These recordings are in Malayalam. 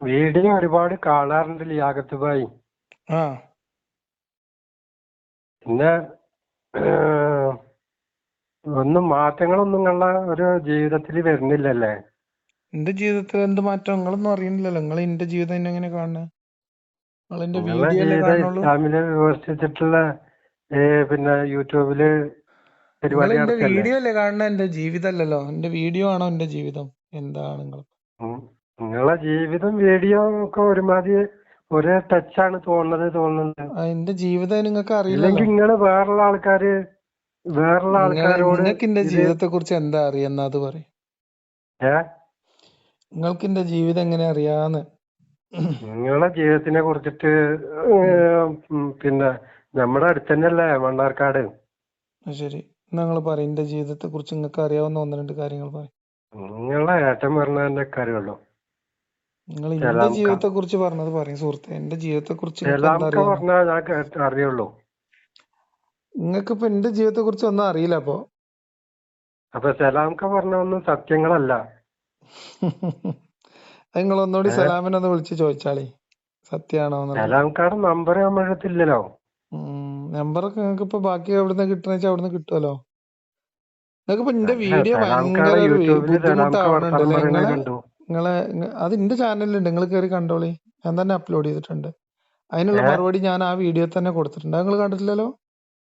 വീഡിയോ ഒരുപാട് കാണാറുണ്ട് ലിയാഖത്ത് ഭായി. ആ. പിന്നെ ഒന്നും മാറ്റങ്ങളൊന്നും നിങ്ങളുടെ ഒരു ജീവിതത്തിൽ വരുന്നില്ലല്ലേ? എന്റെ ജീവിതത്തിൽ എന്ത് മാറ്റം? നിങ്ങളൊന്നും അറിയണില്ലല്ലോ നിങ്ങൾ എന്റെ ജീവിതം എന്നെ എങ്ങനെ കാണുന്നത് നിങ്ങൾ വീഡിയോ ഇസ്ലാമിൽ വിമർശിച്ചിട്ടുള്ള പിന്നെ യൂട്യൂബിൽ വീഡിയോ അല്ലേ കാണുന്നത് എന്റെ ജീവിതം അല്ലല്ലോ. എന്റെ വീഡിയോ ആണോ എന്റെ ജീവിതം? എന്താണ് നിങ്ങൾ. നിങ്ങളെ ജീവിതം വീഡിയോ ഒക്കെ ഒരുമാതിരി ഒരേ ടച്ചാണ് തോന്നുന്നത് തോന്നുന്നത് എന്റെ ജീവിതം നിങ്ങൾക്ക് അറിയില്ല നിങ്ങൾ വേറുള്ള ആൾക്കാര് വേറുള്ള ആൾക്കാരോട് നിങ്ങൾക്ക് എന്റെ ജീവിതത്തെ കുറിച്ച് എന്താ അറിയുന്ന അത് പറയും. ഏ? നിങ്ങൾക്ക് എന്റെ ജീവിതം എങ്ങനെ അറിയാന്ന്. നിങ്ങളെ ജീവിതത്തിനെ കുറിച്ചിട്ട് പിന്നെ നമ്മുടെ അടുത്ത് തന്നെയല്ലേ മണ്ണാർക്കാട് ശരി. നിങ്ങൾ പറയും എന്റെ ജീവിതത്തെ കുറിച്ച് നിങ്ങൾക്ക് അറിയാവുന്ന ഒന്ന് രണ്ട് കാര്യങ്ങൾ പറയും. നിങ്ങളെ ഏട്ടൻ പറഞ്ഞതിന്റെ കാര്യമുള്ളൂ നിങ്ങൾ എന്റെ ജീവിതത്തെ കുറിച്ച് പറഞ്ഞത് പറയും സുഹൃത്തെ. എന്റെ ജീവിതത്തെ കുറിച്ച് പറഞ്ഞാൽ ഞാൻ കേട്ട് അറിയുള്ളൂ. നിങ്ങൾക്ക് ഇപ്പൊ എന്റെ ജീവിതത്തെ കുറിച്ച് ഒന്നും അറിയില്ല അപ്പൊ? അപ്പൊ സലാംക്ക പറഞ്ഞ ഒന്നും സത്യങ്ങളല്ല. നിങ്ങൾ ഒന്നുകൂടി സലാമിനൊന്ന് വിളിച്ച് ചോദിച്ചാളി. സത്യാണോ എന്നുള്ളത്. നമ്പർ നമ്മുടെ അടുത്തില്ലല്ലോ നമ്പറൊക്കെ നിങ്ങൾക്ക് ഇപ്പൊ ബാക്കി എവിടുന്ന് കിട്ടണ വെച്ചാൽ അവിടുന്ന് കിട്ടുമല്ലോ നിങ്ങൾക്ക് ഇപ്പൊ എന്റെ വീഡിയോ ഭയങ്കര ഒരു വി- യൂട്യൂബിൽ സലാംക്ക ബുദ്ധിമുട്ടാവണുണ്ട് വർത്താനം അല്ലേ പറയണ നിങ്ങളെ നിങ്ങളെ അത് എന്റെ ചാനലിലുണ്ട്. നിങ്ങൾ കയറി കണ്ടോളി. ഞാൻ തന്നെ അപ്ലോഡ് ചെയ്തിട്ടുണ്ട്. അതിനുള്ള മറുപടി ഞാൻ ആ വീഡിയോ തന്നെ കൊടുത്തിട്ടുണ്ട്. നിങ്ങൾ കണ്ടിട്ടില്ലല്ലോ?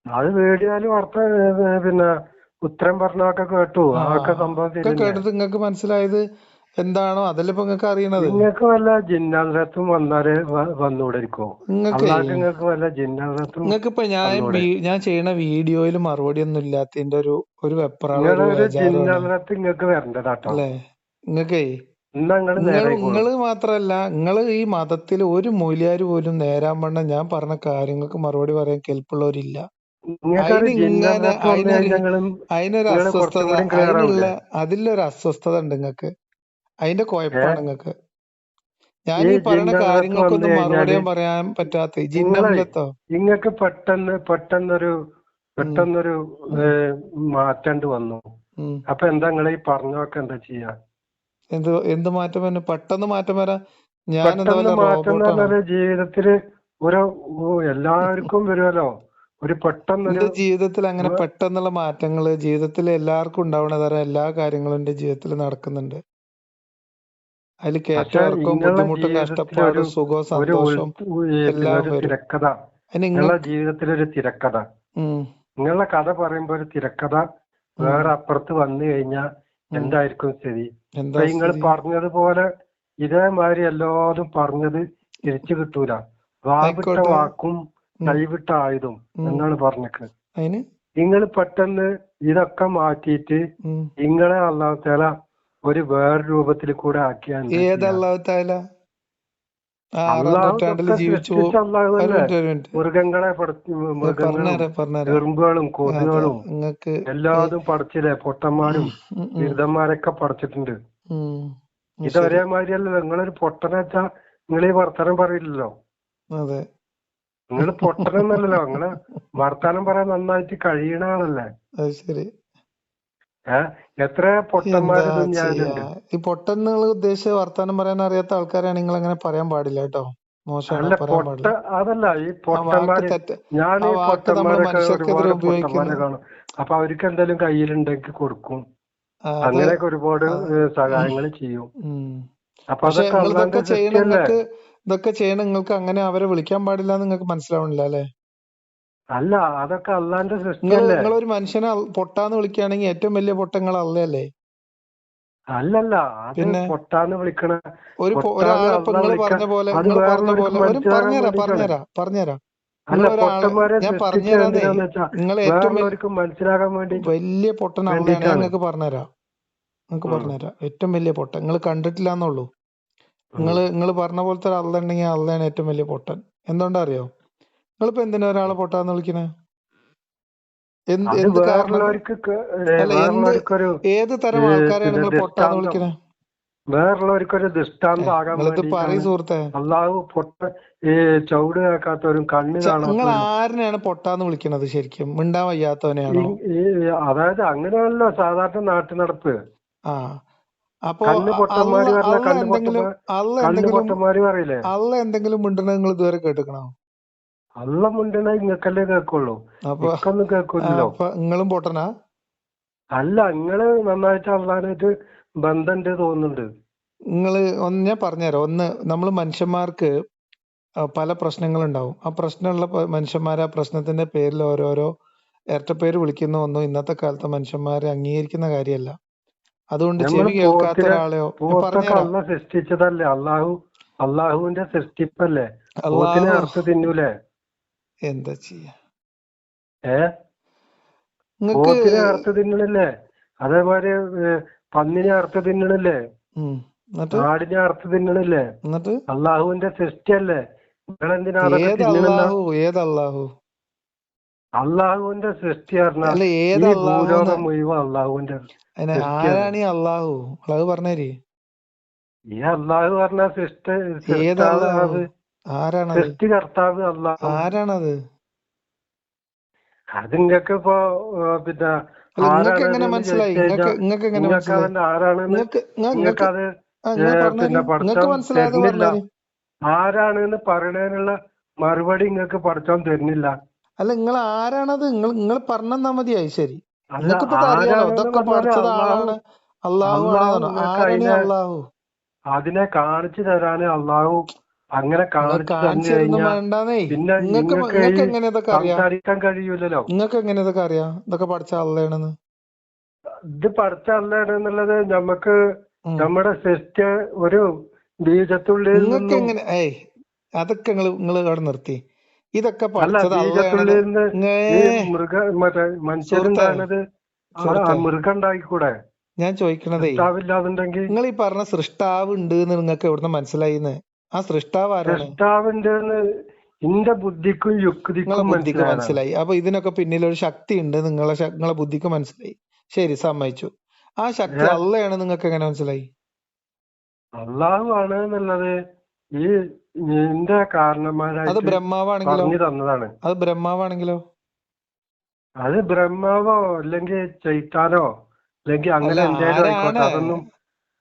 അത് വീഡിയോയിൽ വാർത്ത പിന്നെ ഉത്തരം പറഞ്ഞൊക്കെ കേട്ടു. കേട്ടത് നിങ്ങൾക്ക് മനസ്സിലായത് എന്താണോ അതല്ലേ ഇപ്പൊ നിങ്ങൾക്ക് അറിയണത്? നിങ്ങൾക്ക് വല്ല ജിന്നാസത്തും വന്നാൽ വ- വന്നൂടെ ഇരിക്കോ നിങ്ങക്കേ അള്ളാഹ്ക്ക് നിങ്ങൾക്ക് വല്ല ജിന്നാസത്തും നിങ്ങൾക്ക് ഇപ്പൊ ഞാൻ ഞാൻ ചെയ്യണ വീഡിയോയിൽ മറുപടി ഒന്നും ഇല്ലാത്തതിന്റെ ഒരു ഒരു വെപ്രാളം ഒരു നിങ്ങളൊരു ബേജാറുമാണ് ജിന്നാദത്ത് നിങ്ങൾക്ക് വരണ്ടതാട്ടോ. അല്ലേ? നിങ്ങൾക്കേ നിങ്ങൾ മാത്രല്ല നിങ്ങൾ ഈ മതത്തിൽ ഒരു മൂല്യാര് പോലും നേരാൻ വണ്ണം ഞാൻ പറഞ്ഞ കാര്യങ്ങൾക്ക് മറുപടി പറയാൻ കെൽപ്പുള്ളവരില്ല. അതിനൊരു അസ്വസ്ഥത അതിനുള്ള അതിലൊരു അസ്വസ്ഥത ഉണ്ട് നിങ്ങൾക്ക് അതിന്റെ കുഴപ്പമാണ് നിങ്ങൾക്ക് ഞാൻ ഈ പറയുന്ന വന്നു കാര്യങ്ങൾക്കൊന്നും മറുപടി കഴിഞ്ഞാൽ ഞാൻ പറയാൻ പറ്റാത്ത നിങ്ങളെ നിങ്ങൾക്ക് പെട്ടെന്ന് പെട്ടെന്നൊരു ഉം പെട്ടെന്നൊരു ഉം. ഏഹ്, മാറ്റണ്ട് വന്നു. ഉം. അപ്പൊ എന്താ നിങ്ങൾ ഈ പറഞ്ഞൊക്കെ എന്താ ചെയ്യാ? എന്ത് എന്ത് മാറ്റം വന്നു? പെട്ടെന്ന് മാറ്റം വരാൻ ഞാൻ എന്താ പെട്ടെന്ന് വല്ല മാറ്റം എന്ന് റോബോട്ടാണോ പറഞ്ഞാൽ ജീവിതത്തിൽ ഒരു എല്ലാവർക്കും വരുമല്ലോ ഒരു പെട്ടെന്നൊരു എന്റെ ജീവിതത്തിൽ അങ്ങനെ വ- പെട്ടെന്നുള്ള മാറ്റങ്ങൾ ജീവിതത്തിൽ എല്ലാവർക്കും ഉണ്ടാവണ തരം എല്ലാ കാര്യങ്ങളും എന്റെ ജീവിതത്തിൽ നടക്കുന്നുണ്ട്. അതിൽ കേറ്റവർക്കും ബുദ്ധിമുട്ടും കഷ്ടപ്പാടും സുഖവും സന്തോഷവും എല്ലാം വരും. തിരക്കഥ. നിങ്ങൾക്ക് ജീവിതത്തിലൊരു തിരക്കഥ. നിങ്ങളുടെ കഥ പറയുമ്പോ ഒരു തിരക്കഥ. വേറെ അപ്പുറത്ത് വന്നു കഴിഞ്ഞാൽ എന്തായിരിക്കും സ്ഥിതി? നിങ്ങൾ പറഞ്ഞതുപോലെ ഇതേമാതിരി എല്ലാതും പറഞ്ഞത് തിരിച്ചു കിട്ടൂല. വാവിട്ട വാക്കും കൈവിട്ട ആയുധം എന്നാണ് പറഞ്ഞത് അതിന്? നിങ്ങൾ പെട്ടെന്ന് ഇതൊക്കെ മാറ്റിയിട്ട് നിങ്ങളെ അള്ളാഹുത്താല ഒരു വേറെ രൂപത്തിൽ കൂടെ ആക്കിയാൽ ഏത് അള്ളാഹു താല ആറാം നൂറ്റാണ്ടിൽ ജീവിച്ചു മൃഗങ്ങളെ എറുമ്പുകളും കൊതുകുകളും എല്ലാതും പടച്ചില്ലേ പൊട്ടന്മാരും ബിരുദന്മാരൊക്കെ പടച്ചിട്ടുണ്ട് ഇത് ഒരേമാതിരി അല്ലല്ലോ നിങ്ങളൊരു പൊട്ടനെ വെച്ചാ നിങ്ങൾ ഈ വർത്തമാനം പറയില്ലല്ലോ. അതെ. നിങ്ങൾ പൊട്ടനൊന്നല്ലല്ലോ. നിങ്ങൾ വർത്താനം പറയാൻ നന്നായിട്ട് കഴിയണ ആളല്ലേ. ശരി. എത്ര പൊട്ടന്മാര് ഈ പൊട്ടൻ നിങ്ങൾ ഉദ്ദേശിച്ച വർത്താനം പറയാൻ അറിയാത്ത ആൾക്കാരാണ് നിങ്ങൾ അങ്ങനെ പറയാൻ പാടില്ല കേട്ടോ. മോശമാണ് പറയാൻ പാടില്ല. അതല്ല ഈ പൊട്ടന്മാര് ഞാൻ ഈ പൊട്ടന്മാരെ ഉപയോഗിക്കുന്നു അപ്പൊ അവർക്ക് എന്തെങ്കിലും കയ്യിലുണ്ടെങ്കിൽ കൊടുക്കും. അങ്ങനെയൊക്കെ ഒരുപാട് സഹായങ്ങൾ ചെയ്യും. അപ്പൊ ഇതൊക്കെ ചെയ്യണ നിങ്ങൾക്ക് ഇതൊക്കെ ചെയ്യണ നിങ്ങൾക്ക് അങ്ങനെ അവരെ വിളിക്കാൻ പാടില്ല നിങ്ങൾക്ക് മനസ്സിലാവണില്ല അല്ലെ? അല്ല അതൊക്കെ അള്ളാന്റെ സൃഷ്ടിയല്ലേ നിങ്ങൾ ഒരു മനുഷ്യനെ പൊട്ടാന്ന് വിളിക്കുകയാണെങ്കിൽ ഏറ്റവും വലിയ പൊട്ടങ്ങൾ അല്ലല്ലേ അല്ലല്ല പിന്നെ പൊട്ടാന്ന് വിളിക്കണ ഒരു ഒരാളെ പറഞ്ഞ പോലെ പറഞ്ഞ പോലെ ഒരു പറഞ്ഞുതരാ പറഞ്ഞുതരാ പറഞ്ഞുതരാ പറഞ്ഞുതരാം പറഞ്ഞുതരാം. അല്ല പൊട്ടന്മാരെ ഞാൻ പറഞ്ഞു പറഞ്ഞുതരാന്നേ നിങ്ങൾ ഏറ്റവും മനസ്സിലാകാൻ വേണ്ടിട്ട് വലിയ പൊട്ടൻ അവിടെയാണ് നിങ്ങൾക്ക് പറഞ്ഞുതരാം. നിങ്ങൾക്ക് പറഞ്ഞു പറഞ്ഞുതരാം. ഏറ്റവും വലിയ പൊട്ടൻ. നിങ്ങൾ കണ്ടിട്ടില്ല എന്നുള്ളൂ നിങ്ങൾ നിങ്ങൾ പറഞ്ഞ പോലത്തെ ഒരു അള്ള ഉണ്ടെങ്കിൽ അള്ളയാണ് ഏറ്റവും വലിയ പൊട്ടൻ. എന്തുകൊണ്ടാ അറിയോ നിങ്ങളിപ്പോ എന്തിനാ ഒരാളെ പൊട്ടാന്ന് വിളിക്കണേ? എന്ത് കാരണം? ഏത് തരം ആൾക്കാരെയാണ് നിങ്ങൾ പൊട്ടാന്ന് വിളിക്കണേ? വേറുള്ളവർക്കൊരു ദൃഷ്ടാന്തം ആകാൻ നിങ്ങളിത് പറയ് അള്ളാഹു പൊട്ട ഈ ചവിട് കേൾക്കാത്തവരും കണ്ണ് നിങ്ങൾ ആരിനെയാണ് പൊട്ടാന്ന് വിളിക്കണത് ശരിക്കും? മിണ്ടാൻ വയ്യാത്തവനെയാണോ? അതായത് അങ്ങനെയല്ലോ സാധാരണ നാട്ടു നടപ്പ് ആ അപ്പൊ അള്ള എന്തെങ്കിലും അള്ള എന്തെങ്കിലും മിണ്ടണ നിങ്ങൾ ഇതുവരെ കേട്ടിക്കണോ അള്ള മുണ്ടണ ഇങ്ങക്കല്ലേ കേക്കുള്ളൂ ഇക്കൊന്നും അപ്പൊ നിങ്ങളും പൊട്ടനാ? അല്ല നിങ്ങൾ നന്നായിട്ട് അള്ളാനായിട്ട് ബന്ധണ്ട് തോന്നുന്നുണ്ട്. നിങ്ങൾ ഒന്ന് ഞാൻ പറഞ്ഞുതരാം ഒന്ന് നമ്മൾ മനുഷ്യന്മാർക്ക് പല പ്രശ്നങ്ങളുണ്ടാവും. ആ പ്രശ്നമുള്ള മനുഷ്യന്മാർ ആ പ്രശ്നത്തിന്റെ പേരിൽ ഓരോരോ ഇരട്ടപ്പേര് വിളിക്കുന്ന ഒന്നും ഇന്നത്തെ കാലത്തെ മനുഷ്യന്മാരെ അംഗീകരിക്കുന്ന കാര്യമല്ല. അതുകൊണ്ട് ചെവി കേൾക്കാത്ത ഒരാളെയോ സൃഷ്ടിച്ചതല്ലേ? അള്ളാഹു അള്ളാഹുവിന്റെ സൃഷ്ടിപ്പല്ലേ? അള്ളാഹു തിന്നൂലേ? എന്താ ചെയ്യാ? ഏ? നിങ്ങക്ക് പോത്തിനെ അറുത്ത് തിന്നണില്ലേ? അതേമാതിരി പന്നിനെ അറുത്ത് തിന്നണല്ലേ? ആടിനെ അറുത്ത് തിന്നണില്ലേ? അള്ളാഹുവിന്റെ സൃഷ്ടിയല്ലേ? അള്ളാഹുവിന്റെ സൃഷ്ടി പറഞ്ഞ അള്ളാഹുവിന്റെ ആരാണ് ഈ അള്ളാഹു? അള്ളാഹു പറഞ്ഞേരി. ഈ അള്ളാഹു പറഞ്ഞ സൃഷ്ടി അള്ളാഹു ആരാണത്? അത് ഇപ്പൊ പിന്നെ നിങ്ങൾക്ക് എങ്ങനെ മനസ്സിലായി? നിങ്ങൾക്ക് എങ്ങനെ നിങ്ങൾക്ക് മനസ്സിലായി? ആരാണെന്ന് നിങ്ങൾക്ക് അത് പിന്നെ പറയണതിനുള്ള മറുപടി നിങ്ങൾക്ക് പഠിച്ചോൻ തരുന്നില്ല അല്ല നിങ്ങൾ ആരാണത്? നിങ്ങൾ നിങ്ങൾ പറഞ്ഞാ മതിയായി ശരി. ഇതൊക്കെ പഠിച്ചത് ആളാണ് അള്ളാഹു? അതിനെ കാണിച്ചു തരാന് അള്ളാഹു അങ്ങനെ കാണിച്ചു പിന്നെ നിങ്ങൾക്ക് സംസാരിക്കാൻ കഴിയൂലല്ലോ. നിങ്ങൾക്ക് എങ്ങനെ ഇതൊക്കെ അറിയാം? ഇതൊക്കെ പഠിച്ച അള്ളയാണെന്ന് ഇത് പഠിച്ച പഠിച്ചല്ലേന്നുള്ളത് നമുക്ക് നമ്മുടെ സൃഷ്ടി ഒരു ബീജത്തുള്ളിൽ നിങ്ങൾക്ക് എങ്ങനെ ഏയ് അതൊക്കെ നിങ്ങൾ നിങ്ങൾ അവിടെ നിർത്തി. ഇതൊക്കെ പഠിച്ചത് മൃഗ മറ്റേ മനുഷ്യരുണ്ടായത് മൃഗം ഉണ്ടായിക്കൂടെ? ഞാൻ ചോദിക്കണതേ നിങ്ങൾ ഈ പറഞ്ഞ സൃഷ്ടാവ് ഉണ്ട് നിങ്ങൾക്ക് എവിടുന്ന് മനസ്സിലായിന്ന്? ആ സൃഷ്ടാവ് ആരാണ് സൃഷ്ടാവിന്റെ എന്റെ ബുദ്ധിക്കും യുക്തിക്കും ബുദ്ധിക്ക് മനസ്സിലായി. അപ്പൊ ഇതിനൊക്കെ പിന്നിൽ ഒരു ശക്തി ഉണ്ട് നിങ്ങളെ നിങ്ങളെ ബുദ്ധിക്ക് മനസ്സിലായി. ശരി സമ്മതിച്ചു. ആ ശക്തി അള്ളയാണ് നിങ്ങൾക്ക് എങ്ങനെ മനസ്സിലായി? അള്ളാഹു ആണ് എന്നുള്ളത് ഈ നിന്റെ അത് ബ്രഹ്മാവാണെങ്കിലോ? തന്നതാണ്. അത് ബ്രഹ്മാവാണെങ്കിലോ? അത് ബ്രഹ്മാവോ അല്ലെങ്കിൽ ചൈത്താനോ അല്ലെങ്കിൽ അങ്ങനെ എന്തെങ്കിലും അതൊന്നും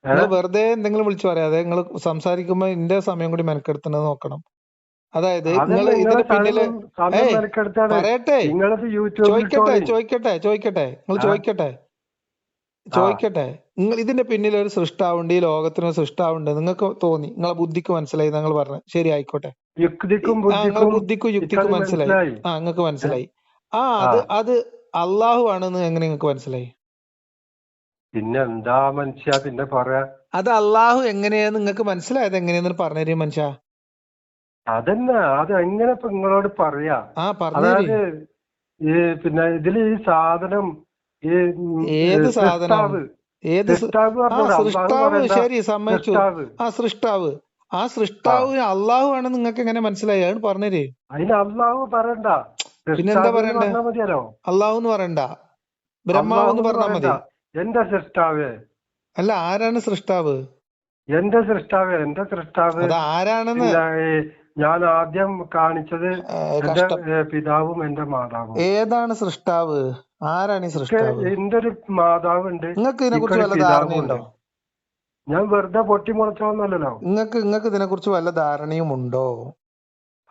നിങ്ങൾ വെറുതെ എന്തെങ്കിലും വിളിച്ചു പറയാതെ നിങ്ങൾ സംസാരിക്കുമ്പോ എന്റെ സമയം കൂടി മെനക്കെടുത്തുന്നത് നോക്കണം. അതായത് നിങ്ങൾ ഇതിന്റെ പിന്നിൽ പറയട്ടെ. ചോദിക്കട്ടെ ചോദിക്കട്ടെ ചോദിക്കട്ടെ നിങ്ങൾ ചോദിക്കട്ടെ. ചോദിക്കട്ടെ. നിങ്ങൾ ഇതിന്റെ പിന്നിൽ ഒരു സൃഷ്ടാവുണ്ട് ഈ ലോകത്തിന് ഒരു സൃഷ്ടാവുണ്ട്. നിങ്ങൾക്ക് തോന്നി നിങ്ങളെ ബുദ്ധിക്ക് മനസ്സിലായി നിങ്ങൾ പറഞ്ഞു ശരി ആയിക്കോട്ടെ. നിങ്ങളെ ബുദ്ധിക്കും യുക്തിക്കും മനസ്സിലായി. ആ നിങ്ങൾക്ക് മനസ്സിലായി. ആ ആ. അത് അത് അള്ളാഹു ആണെന്ന് എങ്ങനെ നിങ്ങൾക്ക് മനസ്സിലായി? പിന്നെ എന്താ മനുഷ്യ? പിന്നെ പറയാ. അത് അള്ളാഹു എങ്ങനെയാ നിങ്ങൾക്ക് മനസ്സിലായത് എങ്ങനെയാന്ന് പറഞ്ഞേരി മനുഷ്യ. അതന്നെ. അത് എങ്ങനെ ഇപ്പൊ നിങ്ങളോട് പറയാ? ആ അതായത് ഈ പിന്നെ ഇതിൽ ഈ സാധനം ഈ ഏത് സാധനം? ഏത് സൃഷ്ടാവ് ശരി സമ്മതിച്ചു. ആ സൃഷ്ടാവ്. ആ സൃഷ്ടാവ് അള്ളാഹു ആണ് നിങ്ങൾക്ക് എങ്ങനെ മനസ്സിലായി? അതാണ് പറഞ്ഞത് അതിന് അള്ളാഹു പറയണ്ട. പിന്നെന്താ പറയണ്ടോ? അള്ളാഹു എന്ന് പറയണ്ട. ബ്രഹ്മാവ് എന്ന് പറഞ്ഞാ പറഞ്ഞാൽ മതി എന്റെ സൃഷ്ടാവ്. അല്ല ആരാണ് സൃഷ്ടാവ്? എന്റെ സൃഷ്ടാവ് എന്റെ സൃഷ്ടാവ്. ആരാണെന്ന്? ഞാൻ ആദ്യം കാണിച്ചത് എന്റെ പിതാവും എന്റെ മാതാവും. ഏതാണ് സൃഷ്ടാവ്? ആരാണ് ഈ സൃഷ്ടാവ്? എന്റെ ഒരു മാതാവ് ഉണ്ട്? നിങ്ങൾക്ക് ഇതിനെ കുറിച്ച് വല്ല ധാരണയുണ്ടോ? ഞാൻ വെറുതെ പൊട്ടിമുളച്ചോന്നല്ലോ നിങ്ങൾക്ക് നിങ്ങൾക്ക് ഇതിനെ കുറിച്ച് വല്ല ധാരണയും ഉണ്ടോ?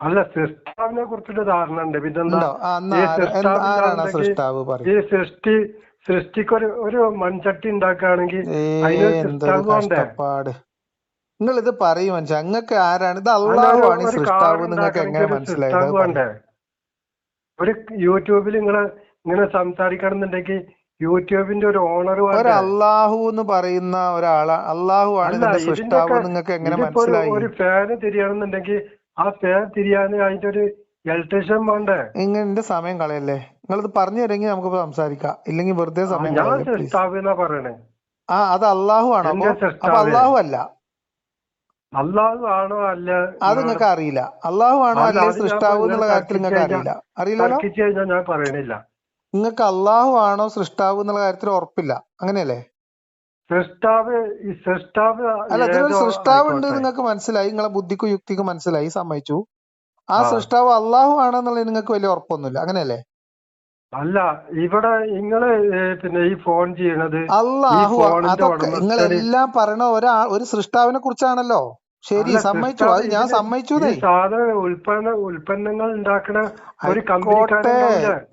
അല്ല സൃഷ്ടാവിനെ കുറിച്ചിട്ട് ധാരണ ഉണ്ട്. പിന്നെന്താ? ഈ സൃഷ്ടാവ് ഈ സൃഷ്ടി സൃഷ്ടിക്കൊരു ഒരു ഒരു മൺചട്ടി ഉണ്ടാക്കുകയാണെങ്കിൽ നിങ്ങൾ ഇത് പറയും മനുഷ്യ അങ്ങക്ക് ആരാണ്? ഇത് അതിനൊരു അള്ളാഹു ആണ് ഈ ഒരു സൃഷ്ടാവ് നിങ്ങൾക്ക് എങ്ങനെ മനസ്സിലായി മനസ്സിലായത്? ഒരു യൂട്യൂബിൽ നിങ്ങൾ ഇങ്ങനെ സംസാരിക്കണമെന്നുണ്ടെങ്കിൽ യൂട്യൂബിന്റെ ഒരു ഓണർ ഒരു അള്ളാഹു എന്ന് പറയുന്ന ഒരാളാ അള്ളാഹു ആണ് സൃഷ്ടാവ് നിങ്ങൾക്ക് എങ്ങനെ മനസ്സിലായി? ഒരു ഫാന് തിരിയണമെന്നുണ്ടെങ്കിൽ ആ ഫാൻ തിരിയാൻ അതിന്റെ ഒരു ഇലക്ട്രീഷ്യൻ വേണ്ടേ? ഇങ്ങനെ സമയം കളയല്ലേ? നിങ്ങളിത് പറഞ്ഞു തരെങ്കിൽ നമുക്ക് സംസാരിക്കാം. ഇല്ലെങ്കിൽ വെറുതെ സമയം ആ അത് അള്ളാഹു ആണ്. അപ്പൊ അള്ളാഹു അല്ല. അള്ളാഹു ആണോ അല്ല അത് നിങ്ങൾക്ക് അറിയില്ല. അള്ളാഹു ആണോ അല്ല സൃഷ്ടാവു എന്നുള്ള കാര്യത്തിൽ നിങ്ങൾക്ക് അറിയില്ല. അറിയില്ലല്ലോ? ഞാൻ പറയണില്ല. നിങ്ങൾക്ക് അള്ളാഹു ആണോ സൃഷ്ടാവ് എന്നുള്ള കാര്യത്തിൽ ഉറപ്പില്ല. അങ്ങനെയല്ലേ? സൃഷ്ടാവ് സൃഷ്ടാവ് അല്ല ഇതിലൊരു ഏതോ സൃഷ്ടാവ് ഉണ്ട് നിങ്ങൾക്ക് മനസ്സിലായി. നിങ്ങളെ ബുദ്ധിക്കും യുക്തിക്കും മനസ്സിലായി. സമ്മതിച്ചു. ആ ആ. സൃഷ്ടാവ് അള്ളാഹു ആണെന്നുള്ളത് നിങ്ങൾക്ക് വലിയ ഉറപ്പൊന്നുമില്ല. അങ്ങനെയല്ലേ? അല്ല ഇവിടെ നിങ്ങൾ പിന്നെ ഈ ഫോൺ ചെയ്യണത് ഫോണിന്റെ അതൊക്കെ നിങ്ങൾ എല്ലാം പറയണ ഒരാ ഒരു സൃഷ്ടാവിനെ കുറിച്ചാണല്ലോ. ശരി സമ്മതിച്ചു. അത് ഞാൻ സമ്മതിച്ചു സാധന ഉൽപ്പന്ന ഉൽപ്പന്നങ്ങൾ ഉണ്ടാക്കണ ഒരു കോട്ടെ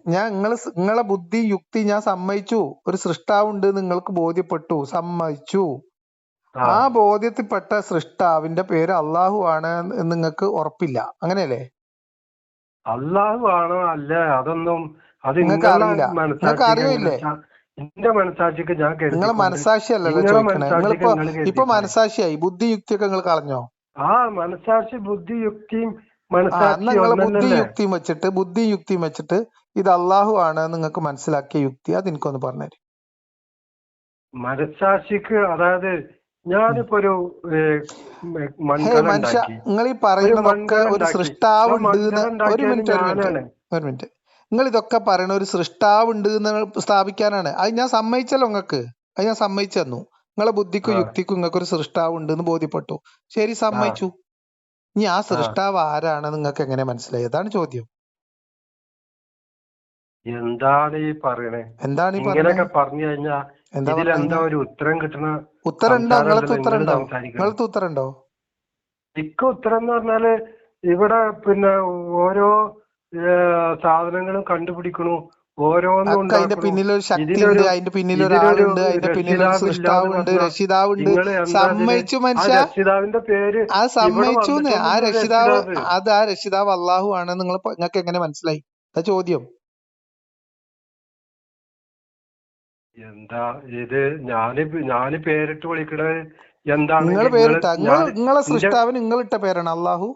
ഞാൻ നിങ്ങൾ നിങ്ങളെ ബുദ്ധി യുക്തി ഞാൻ സമ്മതിച്ചു. ഒരു സൃഷ്ടാവുണ്ട് നിങ്ങൾക്ക് ബോധ്യപ്പെട്ടു. സമ്മതിച്ചു. ആ. ആ ബോധ്യത്തിൽപ്പെട്ട സൃഷ്ടാവിന്റെ പേര് അള്ളാഹു ആണ് എന്ന് നിങ്ങൾക്ക് ഉറപ്പില്ല. അങ്ങനെയല്ലേ? അള്ളാഹു ആണോ? അല്ലേ അതൊന്നും അത് വെച്ചാ എന്റെ മനസാക്ഷിക്ക് ഞാൻ നിങ്ങൾ മനസാക്ഷി അല്ലല്ലോ നിങ്ങളിപ്പോ നിങ്ങൾ ഇപ്പൊ കരുതിക്കൂടെ മനസാക്ഷിയായി. ബുദ്ധി യുക്തിയൊക്കെ നിങ്ങൾ കളഞ്ഞോ? ആ യുക്തിയും ബുദ്ധിയുക്തിയും എന്നാ മനസാക്ഷി ബുദ്ധി ഒന്നല്ലേ യുക്തിയും വെച്ചിട്ട് ബുദ്ധി യുക്തിയും വെച്ചിട്ട് ഇത് അള്ളാഹു ആണ് നിങ്ങൾക്ക് മനസ്സിലാക്കിയ യുക്തി. അത് എനിക്കൊന്ന് പറഞ്ഞുതരും. മനസാക്ഷിക്ക് അതായത് ഞാനിപ്പോ ഒരു മനുഷ്യ നിങ്ങൾ ഈ പറയുന്നതൊക്കെ ഒരു ഉണ്ടാക്കി. സൃഷ്ടാവ് ആ ഉണ്ട് മൺകല എന്ന് ഒരു മിനിറ്റ് ഒരു മിനിറ്റ് ഒരു മിനിറ്റ്. നിങ്ങൾ ഇതൊക്കെ പറയണ ഒരു സൃഷ്ടാവ് ഉണ്ട് എന്ന് സ്ഥാപിക്കാനാണ്. അത് ഞാൻ സമ്മതിച്ചല്ലോ നിങ്ങൾക്ക് അത് ഞാൻ സമ്മതിച്ചു തന്നു. നിങ്ങളെ ബുദ്ധിക്കും യുക്തിക്കും നിങ്ങൾക്ക് ഒരു സൃഷ്ടാവ് ഉണ്ട് എന്ന് ബോധ്യപ്പെട്ടു. ശരി സമ്മതിച്ചു. ഇനി ആ സൃഷ്ടാവ് ആരാണെന്ന് നിങ്ങൾക്ക് എങ്ങനെ മനസ്സിലായി? അതാണ് ചോദ്യം. എന്താണ് ഈ പറയണേ? എന്താണ് ഈ പറഞ്ഞേ ഇങ്ങനെയൊക്കെ പറഞ്ഞു കഴിഞ്ഞാ എന്താ ഇതിലെന്താ ഒരു ഉത്തരം കിട്ടണ ഉത്തരം ഉണ്ടോ? നിങ്ങളത്തെ ഉത്തരം ഉണ്ടോ? നിങ്ങളത്തെ ഉത്തരം ഉണ്ടോ? ഇക്ക ഉത്തരം എന്ന് പറഞ്ഞാൽ ഇവിടെ പിന്നെ ഓരോ സാധനങ്ങളും കണ്ടുപിടിക്കണു. ഓരോന്നും അതിന്റെ പിന്നിൽ ഒരു അതിന്റെ പിന്നിൽ ഇതിനൊരു ഒരാളുണ്ട് അതിന്റെ പിന്നിൽ ഒരു രക്ഷിതാവില്ലാന്ന് സൃഷ്ടാവുണ്ട് രക്ഷിതാവുണ്ട്. സമ്മതിച്ചു മനുഷ്യ. രക്ഷിതാവിന്റെ പേര് ആ സമ്മതിച്ചു ആ രക്ഷിതാവ് അത് ആ രക്ഷിതാവ് അള്ളാഹു ആണ് നിങ്ങൾ നിങ്ങൾക്ക് എങ്ങനെ മനസ്സിലായി? അതാ ചോദ്യം? എന്താ ഇത് ഞാൻ ഞാൻ പേരിട്ട് വിളിക്കണത് എന്താ നിങ്ങൾ നിങ്ങൾ പേരിട്ട. നിങ്ങളെ സൃഷ്ടാവിന് നിങ്ങളിട്ട പേരാണ് അള്ളാഹു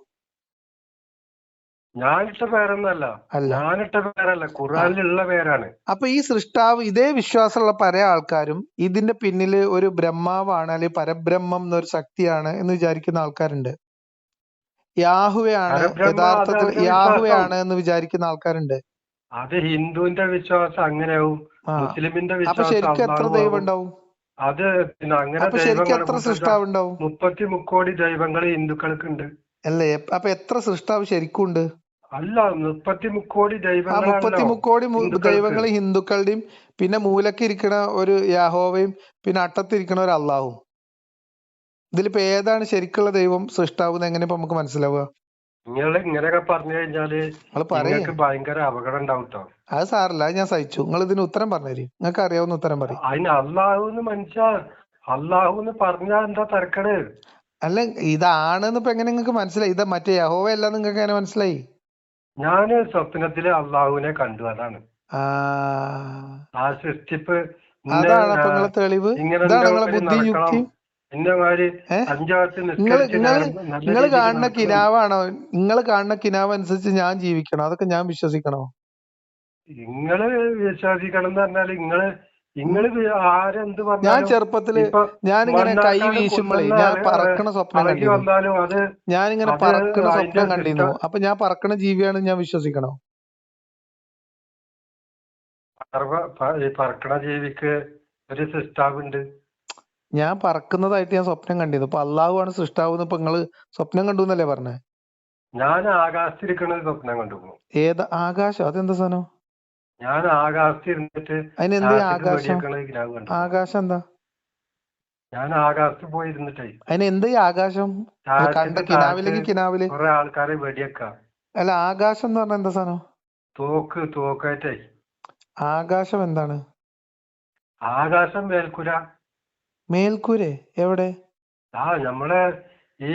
ഞാനിട്ട പേരൊന്നല്ല. അല്ല. ഞാനിട്ട പേരല്ല. ഖുറാനിലുള്ള പേരാണ്. അപ്പൊ ഈ സൃഷ്ടാവ് ഇതേ വിശ്വാസമുള്ള പല ആൾക്കാരും ഇതിന്റെ പിന്നിൽ ഒരു ബ്രഹ്മാവാണ് അല്ലെങ്കിൽ പരബ്രഹ്മം എന്നൊരു ശക്തിയാണ് എന്ന് വിചാരിക്കുന്ന ആൾക്കാരുണ്ട്. യാഹുവയാണ് യഥാർത്ഥത്തിൽ യാഹുവയാണ് എന്ന് വിചാരിക്കുന്ന ആൾക്കാരുണ്ട്. അത് ഹിന്ദുവിന്റെ വിശ്വാസം അങ്ങനെയാവും മുസ്ലിമിന്റെ അപ്പൊ വിശ്വാസം ശരിക്കും എത്ര ദൈവം ഉണ്ടാവും? അത് പിന്നെ അങ്ങനെ അപ്പൊ ശരിക്കും എത്ര സൃഷ്ടാവ് ഉണ്ടാവും? മുപ്പത്തി മുക്കോടി ദൈവങ്ങൾ ഹിന്ദുക്കൾക്കുണ്ട്. അല്ലേ? അപ്പൊ എത്ര സൃഷ്ടാവ് ശരിക്കും ഉണ്ട് അല്ല മുപ്പത്തിമുക്കോടി ദൈവങ്ങൾ മുപ്പത്തിമുക്കോടി ദൈവങ്ങൾ ഹിന്ദുക്കളുടെയും പിന്നെ മൂലക്ക് ഇരിക്കണ ഒരു യാഹോവയും പിന്നെ അട്ടത്തിരിക്കണ ഒരു അള്ളാഹും ഇതിലിപ്പോ ഏതാണ് ശരിക്കുള്ള ദൈവം സൃഷ്ടാവുന്ന എങ്ങനെ ഇപ്പൊ നമുക്ക് മനസ്സിലാവുക? നിങ്ങൾ ഇങ്ങനെയൊക്കെ പറഞ്ഞു കഴിഞ്ഞാൽ നിങ്ങൾ നിങ്ങൾക്ക് ഭയങ്കര അപകടം ഉണ്ടാവും ട്ടോ. അത് സാറില്ല ഞാൻ സഹിച്ചു. നിങ്ങൾ ഇതിന് ഉത്തരം പറഞ്ഞു നിങ്ങൾക്ക് അറിയാവുന്ന ഉത്തരം പറയും. അതിന് അള്ളാഹുന്ന് മനുഷ്യ അള്ളാഹുന്ന് പറഞ്ഞാ എന്താ തിരക്കട്? അല്ല ഇതാണെന്ന് ഇപ്പൊ എങ്ങനെ നിങ്ങൾക്ക് മനസ്സിലായി? ഇത് മറ്റേ യഹോവ അല്ല നിങ്ങൾക്ക് എങ്ങനെ മനസ്സിലായി? ഞാൻ സ്വപ്നത്തിൽ അള്ളാഹുവിനെ കണ്ടു അതാണ്. ആ. സൃഷ്ടിപ്പ് അതാണ് തെളിവ്. നിങ്ങൾ കാണുന്ന കിനാവാണോ? നിങ്ങൾ കാണുന്ന കിനാവ് അനുസരിച്ച് ഞാൻ ജീവിക്കണോ? അതൊക്കെ ഞാൻ വിശ്വസിക്കണോ? നിങ്ങൾ വിശ്വസിക്കണം എന്ന് പറഞ്ഞാൽ നിങ്ങൾ ഞാൻ ചെറുപ്പത്തിൽ ഞാനിങ്ങനെ കൈ വീശുമ്പോഴേ ഞാൻ പറക്കണ സ്വപ്നം കണ്ടിരുന്നു. ഞാനിങ്ങനെ പറക്കണ സ്വപ്നം കണ്ടിരുന്നു. അപ്പൊ ഞാൻ പറക്കണ ജീവിയാണ് ഞാൻ വിശ്വസിക്കണോ? പറക്കണ ജീവിക്ക് ഒരു സൃഷ്ടാവുണ്ട്. ഞാൻ പറക്കുന്നതായിട്ട് ഞാൻ സ്വപ്നം കണ്ടിരുന്നു. അപ്പൊ അള്ളാഹു ആണ് സൃഷ്ടാവ് ഇപ്പൊ നിങ്ങൾ സ്വപ്നം കണ്ടു എന്നല്ലേ പറഞ്ഞേ? ഞാൻ ആകാശത്തിരിക്കണ സ്വപ്നം കണ്ടു. ഏത് ആകാശം? അതെന്താ സാധനം ഞാൻ ആകാശത്തിരുന്നിട്ട് അതിനെന്ത് ആകാശം? ആകാശം എന്താ? ഞാൻ ആകാശത്ത് പോയിരുന്നിട്ടേ. അതിന് എന്ത് ആകാശം? കണ്ട കിനാവിലെങ്കിൽ കിനാവിൽ? കുറെ ആൾക്കാരെ വെടിവെക്കാം അല്ല ആകാശം എന്ന് പറഞ്ഞ എന്താ സാധനം? തോക്ക് തോക്കായിട്ടേ ആകാശം എന്താണ്? ആകാശം മേൽക്കുര. മേൽക്കൂരെ? എവിടെ? ആ നമ്മളെ ഈ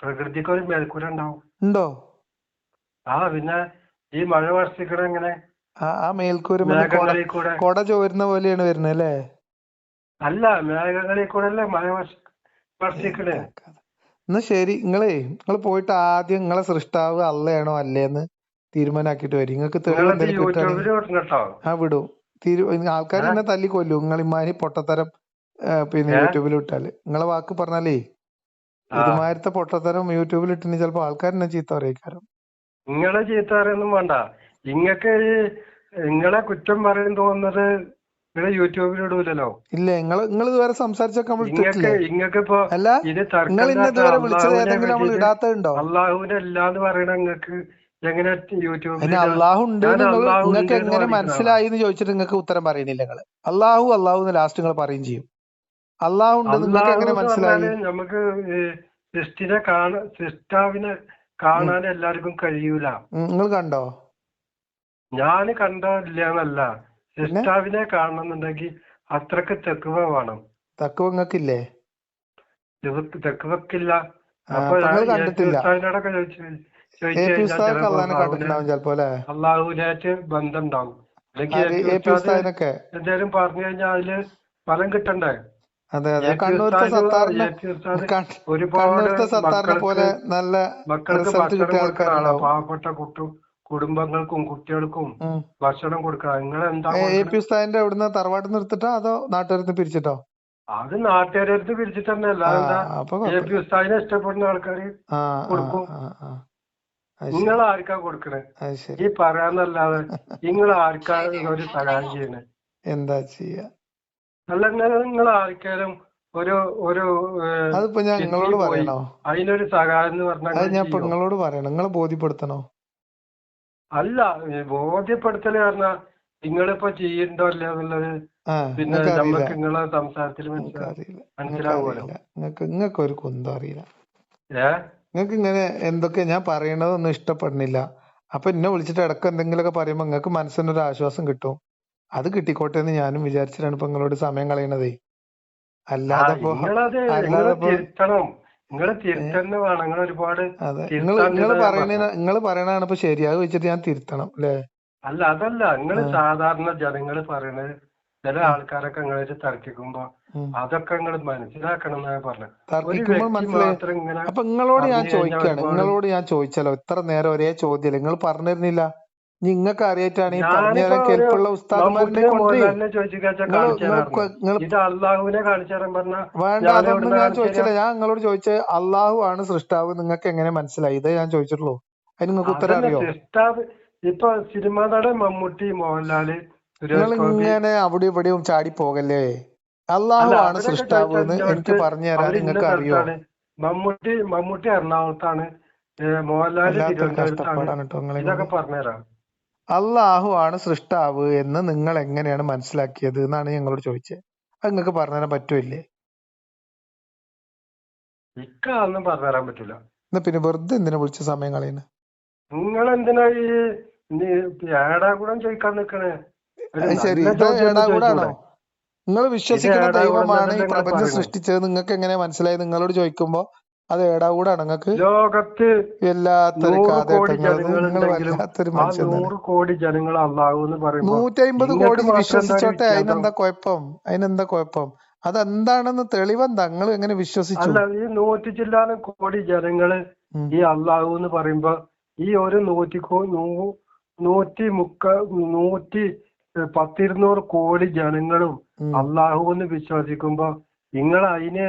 പ്രകൃതിക്ക് ഒരു മേൽക്കൂര ഉണ്ടാവും. ഉണ്ടോ? ആ പിന്നെ ഈ മഴ വർഷിക്കണ എങ്ങനെ ആ മേൽക്കൂര കൊട ചോരുന്ന പോലെയാണ് വരുന്നത് അല്ലേ അല്ല മേഘങ്ങളിൽ കൂടെ അല്ലേ മഴ വർഷ- വർഷിക്കണേ. എന്നാ ശരി നിങ്ങളേ നിങ്ങൾ പോയിട്ട് ആദ്യം നിങ്ങളെ സൃഷ്ടാവ് അല്ലയാണോ അല്ലേന്ന് തീരുമാനാക്കിട്ട് വരും. നിങ്ങൾക്ക് തെളിവ് എന്തെങ്കിലും കിട്ടുകയാണെങ്കിൽ യൂട്യൂബിൽ വിടണം കേട്ടോ ആ വിടും. ആൾക്കാർ എന്നെ തല്ലി കൊല്ലു. നിങ്ങൾ ഇമാരി പൊട്ടത്തരം പിന്നെ? യൂട്യൂബിൽ ഇട്ടാൽ. നിങ്ങളെ വാക്ക് പറഞ്ഞാലേ ഇതുമാരത്തെ പൊട്ടത്തരം യൂട്യൂബിൽ ഇട്ടിന് ചിലപ്പോ ആൾക്കാർ എന്നെ ചീത്ത പറയിക്കാരം. നിങ്ങളെ ചീത്ത അറിയൊന്നും വേണ്ട. ഇങ്ങക്ക് ഇങ്ങളെ നിങ്ങളെ കുറ്റം പറയും തോന്നുന്നത് നിങ്ങളെ യൂട്യൂബിൽ ഇടൂലല്ലോ. ഇല്ല നിങ്ങൾ നിങ്ങൾ ഇതുവരെ സംസാരിച്ചൊക്കെ നമ്മൾ ഇങ്ങക്ക് ഇങ്ങക്ക് ഇപ്പൊ അല്ല ഇത് നിങ്ങൾ ഇന്നെ തർക്കമില്ലാത്ത ഇതുവരെ വിളിച്ചത് ഏതെങ്കിലും നമ്മൾ വെച്ചിട്ട് ഇടാത്തതുണ്ടോ? അള്ളാഹുവിനെ അല്ലാന്ന് പറയണ നിങ്ങക്ക് എങ്ങനെ യൂട്യൂബ് യൂട്യൂബിൽ അള്ളാഹു ഉണ്ട് നിങ്ങൾക്ക് എങ്ങനെ മനസ്സിലായി എന്ന് ചോദിച്ചിട്ട് നിങ്ങൾക്ക് ഉത്തരം പറയുന്നില്ല നിങ്ങൾ അള്ളാഹു അള്ളാഹു എന്ന് ലാസ്റ്റ് നിങ്ങൾ പറയും ചെയ്യും. അള്ളാഹു ഉണ്ട് നിങ്ങൾക്ക് എങ്ങനെ മനസ്സിലായി? നമുക്ക് സൃഷ്ടിനെ കാണ സൃഷ്ടാവിനെ കാണാൻ എല്ലാവർക്കും കഴിയൂല. നിങ്ങൾ കണ്ടോ? ഞാൻ കണ്ടില്ല എന്നല്ല സിസ്റ്റാവിനെ കാണണമെന്നുണ്ടെങ്കിൽ അത്രയ്ക്ക് തെക്കുവ വേണം. തെക്കുവ നിങ്ങൾക്കില്ലേ തെക്കുവക്കില്ല അള്ളാഹുവിനായിട്ട് ബന്ധം ഉണ്ടാവും. അല്ലെങ്കിൽ എ ആര് പി എ പി ഉസ്താദ് ഉസ്താദിനൊക്കെ. എന്തേലും പറഞ്ഞു കഴിഞ്ഞാൽ അതിൽ ഫലം കിട്ടണ്ടേ? അതെ അതെ. കണ്ണൂരത്തെ സത്താറിന് കണ്ണൂരത്തെ സത്താറിനെ പോലെ നല്ല മക്കൾക്ക് റിസൾട്ട് കിട്ടിയ ആൾക്കാരുണ്ടാവും. പാവപ്പെട്ട കുട്ടു കുടുംബങ്ങൾക്കും കുട്ടികൾക്കും. ഭക്ഷണം കൊടുക്കണം നിങ്ങൾ എന്താ എ പി ഉസ്താദിന്റെ അവിടുന്ന് തറവാട്ട് നിർത്തിട്ടോ? അതോ നാട്ടുകാരത്ത് പിരിച്ചിട്ടോ? അത് നാട്ടുകാരടുത്ത് പിരിച്ചിട്ട് തന്നെ അല്ലാതെ എ പി ഉസ്താദിനെ ഇഷ്ടപ്പെടുന്ന ആൾക്കാർ ആ ആ കൊടുക്കും. നിങ്ങൾ ആർക്കാ കൊടുക്കണേ? ഈ പറയാന്നല്ലാതെ നിങ്ങൾ ആർക്കാ ഒരു സഹായം ചെയ്യണേ? എന്താ ചെയ്യാ? അല്ല നിങ്ങൾ ആൾക്കാരും ഒരു ഒരു അതിപ്പോ ഞാൻ നിങ്ങളോട് പറയണോ? അതിനൊരു സഹായം എന്ന് പറഞ്ഞാൽ അത് ഞാൻ ഇപ്പൊ നിങ്ങളോട് പറയണം? നിങ്ങളെ ബോധ്യപ്പെടുത്തണോ? അല്ല ബോധ്യപ്പെടുത്തൽ ബോധ്യപ്പെടുത്തൽ പറഞ്ഞാ നിങ്ങളിപ്പോ ചെയ്യണ്ടോ അല്ല എന്നുള്ളത് പിന്നെ നമുക്ക് നിങ്ങളെ സംസാരത്തിൽ മനസ്സിലാവുമല്ലോ. നിങ്ങൾക്ക് ഒരു കുന്തം അറിയില്ല. ഏ? നിങ്ങൾക്ക് ഇങ്ങനെ എന്തൊക്കെ ഞാൻ പറയണതൊന്നും ഇഷ്ടപ്പെടുന്നില്ല. അപ്പൊ എന്നെ വിളിച്ചിട്ട് ഇടയ്ക്ക് എന്തെങ്കിലുമൊക്കെ പറയുമ്പോ നിങ്ങൾക്ക് മനസ്സിനൊരു ആശ്വാസം കിട്ടും. അത് കിട്ടിക്കോട്ടെ എന്ന് ഞാനും വിചാരിച്ചിട്ടാണ് ഇപ്പൊ നിങ്ങളോട് സമയം കളയണതേ. അല്ലാതെ നിങ്ങൾ പറയണ നിങ്ങൾ പറയണതാണ് ഇപ്പൊ ശരി. അത് വെച്ചിട്ട് ഞാൻ തിരുത്തണം അല്ലേ? അല്ല അതല്ല. നിങ്ങൾ സാധാരണ ജനങ്ങൾ പറയണത് ചില ആൾക്കാരൊക്കെ നിങ്ങളെ തർക്കിക്കുമ്പോ അതൊക്കെ നിങ്ങൾ മനസ്സിലാക്കണം എന്നാ പറഞ്ഞത്. അപ്പൊ നിങ്ങളോട് ഞാൻ ചോദിക്കാണ്. നിങ്ങളോട് ഞാൻ ചോദിച്ചാലോ? ഇത്ര നേരം ഒരേ ചോദ്യല്ലേ? നിങ്ങൾ പറഞ്ഞിരുന്നില്ല. നിങ്ങൾക്ക് അറിയാറ്റാണ് പറഞ്ഞു ഞാനിപ്പോ കേൾപ്പുള്ള തരാൻ വേണ്ട അതൊന്നും ഞാൻ ചോദിച്ചില്ല. ഞാൻ നിങ്ങളോട് ചോദിച്ച അള്ളാഹു ആണ് സൃഷ്ടാവ് നിങ്ങൾക്ക് എങ്ങനെ മനസ്സിലായി? ഇതേ ഞാൻ ചോദിച്ചിട്ടുള്ളൂ. അതിന് നിങ്ങൾക്ക് ഉത്തരം അറിയോ ഇപ്പൊ സിനിമ നടൻ മമ്മൂട്ടി മോഹൻലാൽ നിങ്ങൾ ഇങ്ങനെ അവിടെ ഇവിടെയും ചാടി പോകല്ലേ? അള്ളാഹു ആണ് സൃഷ്ടാവ് എന്ന് എനിക്ക് പറഞ്ഞു തരാൻ നിങ്ങൾക്ക് അറിയോ? മമ്മൂട്ടി മമ്മൂട്ടി എറണാകുളത്താണ്. മോഹൻലാൽ തിരുവനന്തപുരത്താണ്. ഇതൊക്കെ പറഞ്ഞു പറഞ്ഞുതരാം. അള്ളാഹു ആണ് സൃഷ്ടാവ് എന്ന് നിങ്ങൾ എങ്ങനെയാണ് മനസ്സിലാക്കിയത് എന്നാണ് ഞങ്ങളോട് ചോദിച്ചത്. അത് നിങ്ങൾക്ക് പറഞ്ഞു തരാൻ പറ്റൂല്ലേ? ഒന്നും പറഞ്ഞുതരാൻ പറ്റൂല. എന്നാ പിന്നെ വെറുതെ എന്തിനാ വിളിച്ച സമയം കളയുന്ന നിങ്ങൾ എന്തിനാ ഈ ഏടാകൂടം ചോദിക്കാൻ നിക്കണേ ശരി. ഇത് ഏടാകൂടാണോ നിങ്ങൾ വിശ്വസിക്കുന്ന ദൈവമാണ് ഈ പ്രപഞ്ചം സൃഷ്ടിച്ചത്. നിങ്ങൾക്ക് എങ്ങനെ മനസ്സിലായി നിങ്ങളോട് ചോദിക്കുമ്പോ അത് ഏടാകൂടാണ് നിങ്ങൾക്ക് ലോകത്ത് കാതേട്ട കോടി ജനങ്ങളുണ്ടെങ്കിലും ആ നൂറ് കോടി ജനങ്ങൾ അള്ളാഹു എന്ന് പറയുമ്പോ നൂറ്റി കോടി വിശ്വസിച്ചോട്ടെ അതിനെന്താ കുഴപ്പം? അതിനെന്താ കുഴപ്പം? അതെന്താണെന്ന് തെളിവെന്താ നിങ്ങൾ എങ്ങനെ വിശ്വസിച്ചു? അല്ല ഈ നൂറ്റി ചില്ലാനം കോടി ജനങ്ങൾ ഈ അള്ളാഹു എന്ന് പറയുമ്പോ ഈ ഒരു നൂറ്റി നൂറ്റി മുക്ക നൂറ്റി പത്തിരുന്നൂറ് കോടി ജനങ്ങളും അല്ലാഹുവെന്ന് അള്ളാഹു എന്ന് വിശ്വസിക്കുമ്പോ നിങ്ങൾ അതിന്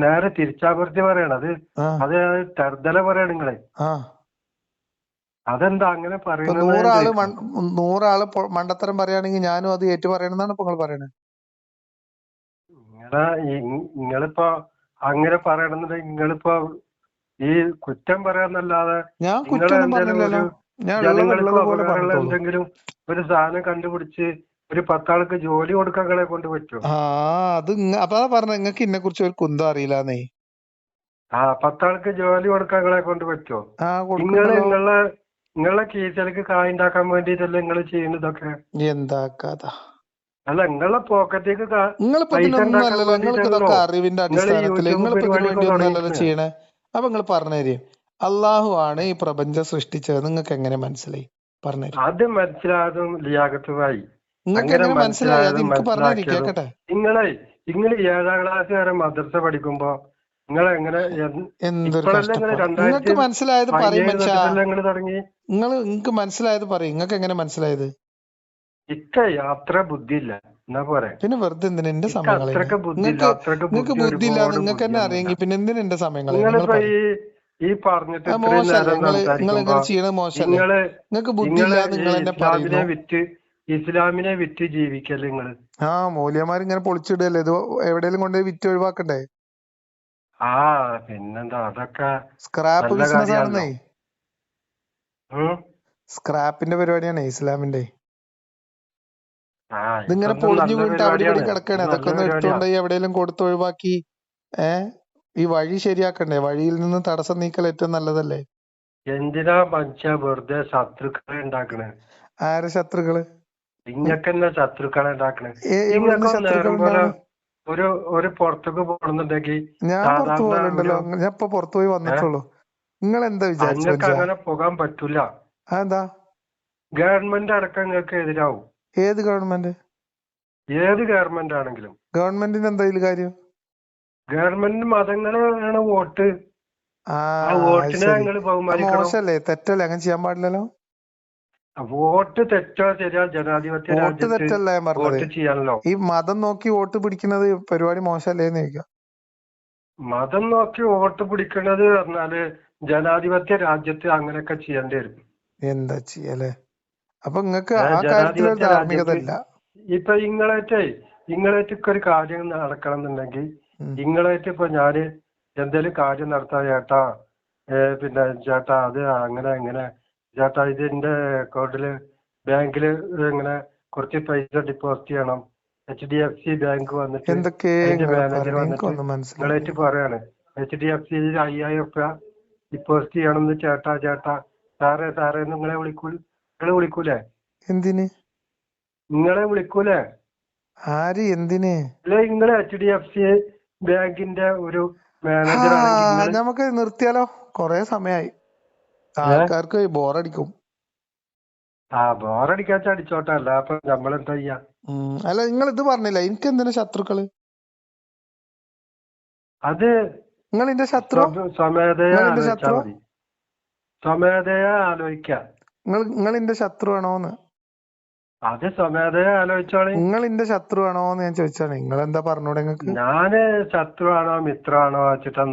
നേരെ തിരിച്ചാവർത്തി പറയണത് അത് അത് തെർദല പറയണ നിങ്ങളെ. അതെന്താ അങ്ങനെ പറയുന്നത് നൂറാൾ നൂറാൾ മണ്ടത്തരം പറയുകയാണെങ്കിൽ ഞാനും അത് ഏറ്റു പറയണെന്നാണ് ഇപ്പൊ നിങ്ങൾ പറയണത് നിങ്ങളെ ഈ- നിങ്ങളിപ്പോ അങ്ങനെ പറയണമെന്നുണ്ടെങ്കിൽ നിങ്ങളിപ്പോ ഈ കുറ്റം പറയാന്നല്ലാതെ ഞാൻ കുറ്റം പറഞ്ഞില്ലല്ലോ. ഞാൻ എന്തെങ്കിലും ഒരു സാധനം കണ്ടുപിടിച്ച് ഒരു പത്താൾക്ക് ജോലി കൊടുക്കാൻ കൊണ്ട് പറ്റുമോ ആ അത് അപ്പൊ പറഞ്ഞ നിങ്ങൾക്ക് ഇന്നെ കുറിച്ച് ഒരു കുന്തം അറിയില്ല ആ പത്താൾക്ക് ജോലി കൊടുക്കാൻ കൊണ്ട് പറ്റുമോ നിങ്ങൾ നിങ്ങളെ നിങ്ങളെ കീശയിലേക്ക് കായുണ്ടാക്കാൻ വേണ്ടിട്ടല്ലേ നിങ്ങൾ ചെയ്യുന്നതൊക്കെ? എന്താ കഥ അല്ല നിങ്ങളെ പോക്കറ്റേക്ക് ഉണ്ടാക്കാൻ അറിവിന്റെ അടിസ്ഥാനത്തിൽ ചെയ്യണേ. അപ്പൊ നിങ്ങൾ പറഞ്ഞുതരും അള്ളാഹു ആണ് ഈ പ്രപഞ്ചം സൃഷ്ടിച്ചത്. നിങ്ങൾക്ക് എങ്ങനെ മനസ്സിലായി? പറഞ്ഞുതരും അത് മനസ്സിലാകും നിങ്ങൾക്ക് അങ്ങനെ എങ്ങനെ മനസ്സിലായി. അത് മനസ്സിലായതും എനിക്ക് പറഞ്ഞുതരും മനസ്സിലാക്കിയതും നിങ്ങളെ നിങ്ങൾ ഏഴാം ക്ലാസ് വരെ മദ്രസ പഠിക്കുമ്പോ നിങ്ങൾ എങ്ങനെ നിങ്ങൾക്ക് മനസ്സിലായത് പറയും തുടങ്ങി? നിങ്ങൾ നിങ്ങൾക്ക് മനസ്സിലായത് പറയും. നിങ്ങൾക്ക് എങ്ങനെ മനസ്സിലായത്? ഇക്ക അത്ര ബുദ്ധിയില്ല. എന്നാ പോരെ? പിന്നെ വെറുതെ എന്തിനാ എന്റെ സമയങ്ങൾ നിങ്ങൾക്ക് ബുദ്ധി ഇല്ല നിങ്ങൾക്ക് തന്നെ അറിയെങ്കിൽ പിന്നെ എന്തിനാ എന്റെ സമയങ്ങൾ മോശം ഈ പറഞ്ഞിട്ട് നേരം നിങ്ങൾ നിങ്ങൾ ചെയ്യണത് മോശല്ലേ നിങ്ങൾക്ക് ബുദ്ധി നിങ്ങൾ ഇല്ല നിങ്ങൾ എന്നെ പറയുന്നു. ഇസ്ലാമിനെ വിറ്റ് ജീവിക്കല്ലേ നിങ്ങൾ. ആ മൂല്യന്മാർ ഇങ്ങനെ പൊളിച്ചിടല്ലേ? ഇത് എവിടെയെങ്കിലും കൊണ്ടുപോയി വിറ്റ് ഒഴിവാക്കണ്ടേ? ആ പിന്നെന്താ? അതൊക്കെ സ്ക്രാപ്പ് ബിസിനസ് ആണെന്നേ. സ്ക്രാപ്പിന്റെ പരിപാടിയാണ് ഇസ്ലാമിന്റെ. ഇതിങ്ങനെ പൊളിഞ്ഞു വീണിട്ട് അവിടെ ഇവിടെ കിടക്കാണ്. അതൊക്കെ ഒന്ന് പരിപാടിയാ എവിടെയെങ്കിലും കൊടുത്ത് ഒഴിവാക്കി ഏ? ഈ വഴി ശരിയാക്കണ്ടേ? വഴിയിൽ നിന്ന് തടസ്സം നീക്കൽ ഏറ്റവും നല്ലതല്ലേ? എന്തിനാ മനുഷ്യ വെറുതെ ശത്രുക്കളെ ഉണ്ടാക്കണേ? ആരെ ശത്രുക്കൾ? ഇങ്ങക്ക് തന്നെ ശത്രുക്കളെ ഉണ്ടാക്കണേ ഒരു ഒരു പുറത്തേക്ക് പോണെന്നുണ്ടെങ്കിൽ ഞാൻ പുറത്തു പോകലുണ്ടല്ലോ. ഞാൻ ഇപ്പൊ പുറത്തു പോയി വന്നിട്ടുള്ളൂ. നിങ്ങൾ എന്താ വിചാരിച്ചു അങ്ങനെ പോകാൻ പറ്റൂല. അതെന്താ? ഗവൺമെന്റ് അടക്കം നിങ്ങൾക്ക് എതിരാവും. ഏത് ഗവൺമെന്റ്? ഏത് ഗവൺമെന്റ് ആണെങ്കിലും. ഗവൺമെന്റിന് എന്താ ഇതിൽ കാര്യം? ഗവൺമെന്റ് മതങ്ങളാണ് വോട്ട്. ആ വോട്ടിന് അത് ബഹുമാനിക്കണം. മോശല്ലേ? തെറ്റല്ലേ? അങ്ങനെ ചെയ്യാൻ പാടില്ലല്ലോ? വോട്ട് തെറ്റോ ശരിയോ? ജനാധിപത്യ വോട്ട് തെറ്റല്ല ഞാൻ പറഞ്ഞത്? വോട്ട് ചെയ്യാനല്ലോ ഈ മതം നോക്കി വോട്ട് പിടിക്കുന്നത് പരിപാടി മോശമല്ലേന്ന് ചോദിക്കാം. മതം നോക്കി വോട്ട് പിടിക്കുന്നത് പറഞ്ഞാൽ ജനാധിപത്യ രാജ്യത്ത് അങ്ങനെയൊക്കെ ചെയ്യേണ്ടി വരും. എന്താ ചെയ്യല്ലേ അപ്പൊ നിങ്ങക്ക് ആ കാര്യത്തിൽ ഒരു ജനാധിപത്യ ധാർമ്മികത രാജ്യത്ത് ഇല്ല ഇപ്പൊ ഇങ്ങളായിട്ട് ഇങ്ങളേറ്റൊക്കെ ഒരു കാര്യം നടക്കണം എന്നുണ്ടെങ്കിൽ ഉം. ഇങ്ങളായിട്ട് ഇപ്പൊ ഞാൻ എന്തേലും കാര്യം നടത്താൻ ചേട്ടാ ഏ, പിന്നെ ചേട്ടാ അത് അങ്ങനെ ഇങ്ങനെ ചേട്ടാ ഇത് എന്റെ അക്കൗണ്ടിൽ ബാങ്കിൽ ഇങ്ങനെ കുറച്ച് പൈസ ഡിപ്പോസിറ്റ് ചെയ്യണം. H D F C bank വന്നിട്ട് അതിന്റെ മാനേജർ വന്നിട്ട് നിങ്ങളായിട്ട് പറയാണ്. എച്ച് ഡി എഫ് സിയിൽ അയ്യായിരം റുപ്യ ഡിപ്പോസിറ്റ് ചെയ്യണമെന്ന് ചേട്ടാ ചേട്ടാ സാറേ സാറേ നിങ്ങളെ വിളിക്കൂ. നിങ്ങളെ വിളിക്കൂലേ? എന്തിന്? നിങ്ങളെ വിളിക്കൂലേ? ആര്? എന്തിന്? അല്ലെ നിങ്ങളെ എച്ച് ഡി എഫ് സി ബാങ്കിന്റെ ഒരു മാനേജർ നമുക്ക് നിർത്തിയാലോ? കൊറേ സമയായി. ആൾക്കാർക്ക് ബോറടിക്കും. ആ ബോറടിക്കാച്ച അടിച്ചോട്ടെ. അല്ല അപ്പൊ നമ്മളെന്താ ചെയ്യാ? ഉം. അല്ല നിങ്ങൾ ഇത് പറഞ്ഞില്ല? എനിക്ക് എന്തിനാ ശത്രുക്കൾ? അത് നിങ്ങൾ എന്റെ ശത്രു? സ്വ- സ്വമേധയാ ആലോചിക്ക. നിങ്ങൾ നിങ്ങൾ എന്റെ ശത്രു ആണോന്ന് അത് സ്വമേധയാ ആലോചിച്ചോളി നിങ്ങൾ എന്റെ ശത്രു ആണോന്ന് ഞാൻ ചോദിച്ചാണ് നിങ്ങൾ എന്താ പറഞ്ഞൂടെ നിങ്ങക്ക് ഞാൻ ശത്രുവാണോ മിത്രമാണോ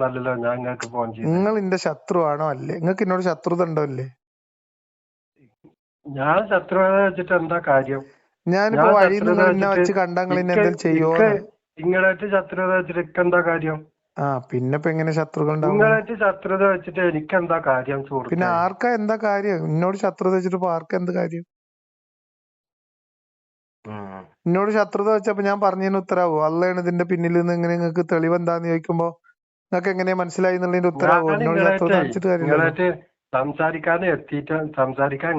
നല്ലല്ലോ ഞാൻ നിങ്ങൾക്ക് ഫോൺ ചെയ്തു. നിങ്ങൾ എന്റെ ശത്രു ആണോ അല്ലേ? നിങ്ങൾക്ക് എന്നോട് ശത്രുത ഉണ്ടോ അല്ലേ ഞാൻ ശത്രുവാണോ വെച്ചിട്ട് എന്താ കാര്യം? ഞാനിപ്പോ വഴിയിൽ നിന്ന് വെച്ചിട്ട് വെച്ച് കണ്ടാ നിങ്ങൾ ഇന്നെ ഇക്ക് എന്തെങ്കിലും ഇക്ക് നിങ്ങളായിട്ട് ശത്രുത വെച്ചിട്ട് എന്താ കാര്യം? ആ പിന്നെ ഇപ്പൊ എങ്ങനെ ശത്രുക്കൾ നിങ്ങളായിട്ട് ശത്രുത വെച്ചിട്ട് എനിക്കെന്താ കാര്യം പിന്നെ ആർക്കാ എന്താ കാര്യം? എന്നോട് ശത്രുത വെച്ചിട്ട് ഇപ്പൊ ആർക്കാ എന്ത് കാര്യം. എന്നോട് ശത്രുത വെച്ചപ്പോ ഞാൻ പറഞ്ഞതിന് ഉത്തരവോ? അള്ളയാണ് ഇതിന്റെ പിന്നിൽ നിന്ന് എങ്ങനെ നിങ്ങൾക്ക് തെളിവ് എന്താന്ന് ചോദിക്കുമ്പോ നിങ്ങൾക്ക് എങ്ങനെ മനസ്സിലായി എന്നുള്ളതിന്റെ ഉത്തരവോ? എന്നോട് ശത്രുത വെച്ചിട്ട് കാര്യമില്ല സംസാരിക്കാൻ എത്തിയിട്ട് സംസാരിക്കാൻ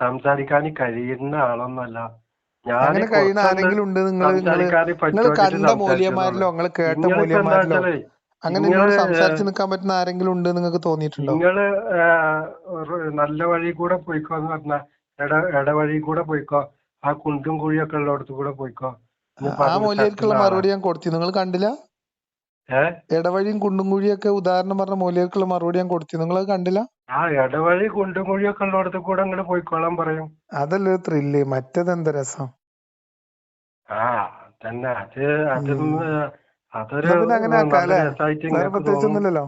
സംസാരിക്കാൻ കഴിയുന്ന ആളൊന്നല്ല ഞാൻ അങ്ങനെ കഴിയുന്ന ആരെങ്കിലും ഉണ്ട് നിങ്ങൾ കണ്ട മൂല്യമാരിലോ മൂല്യന്മാരിലോ നിങ്ങൾ കേട്ട മൂല്യമാരിലോ മൂല്യന്മാരിലോ അങ്ങനെ എന്നോട് നിങ്ങൾ സംസാരിച്ച് നിൽക്കാൻ പറ്റുന്ന ആരെങ്കിലും ഉണ്ട് നിങ്ങൾക്ക് തോന്നിയിട്ടുണ്ടോ? നിങ്ങൾ നല്ല വഴി കൂടെ പോയിക്കോ എന്ന് പറഞ്ഞ ഇട ഇടവഴി കൂടെ പോയിക്കോ. ആ കുണ്ടും കുഴിയൊക്കെ ഉള്ളടത്ത് കൂടെ പോയിക്കോ. ആ പറഞ്ഞ് മൂല്യർക്കുള്ള മറുപടി ഞാൻ കൊടുത്തു നിങ്ങൾ കണ്ടില്ല? ഇടവഴിയും കുണ്ടും കുഴിയൊക്കെ ഉദാഹരണം പറഞ്ഞ മൂല്യർക്കുള്ള മറുപടി ഞാൻ കൊടുത്തു നിങ്ങൾ കണ്ടില്ല? ആ ഇടവഴി കുണ്ടും കുഴിയൊക്കെ ഉള്ളടത്ത് കൂടെ അങ്ങോട്ട് പോയിക്കോളാൻ പറയും. അതല്ലേ ത്രില്ല് മറ്റേത് എന്താ രസം? ആ തന്നെ അത് അതും. അതൊരു പ്രത്യേകിച്ചൊന്നുമില്ലല്ലോ